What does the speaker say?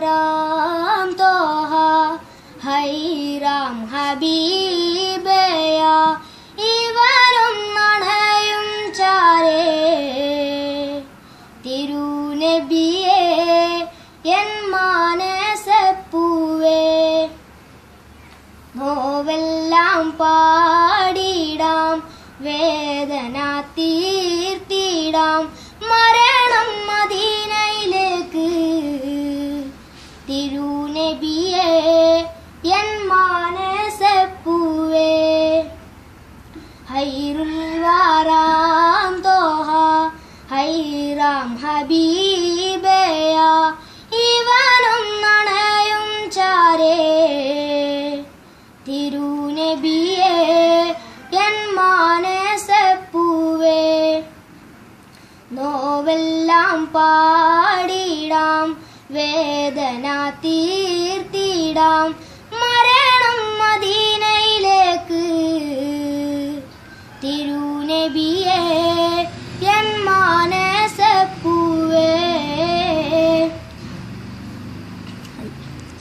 Ram high Ram ഹബീബയ ഇവരും നണയും ചാരേ തിരുനബിയേ N മാനസപ്പൂവേ നോവെല്ലാം പാടിടാം വേദന തീർത്തിടാം മരണം മദീനയിലേക്ക് തിരുനബിയെ എൻ മാനസപ്പൂവേ ഹൈറുൽ വാരാം ദോഹ ഹൈറാം ഹബീബയ. ഇവനും നണയും ചാരേ. തിരുനബിയേ എൻ മാനസപ്പൂവേ നോവെല്ലാം പാടിടാം വേദന തീർത്തിടാം മരണം മദീനയിലേക്ക്. തിരുനബിയെ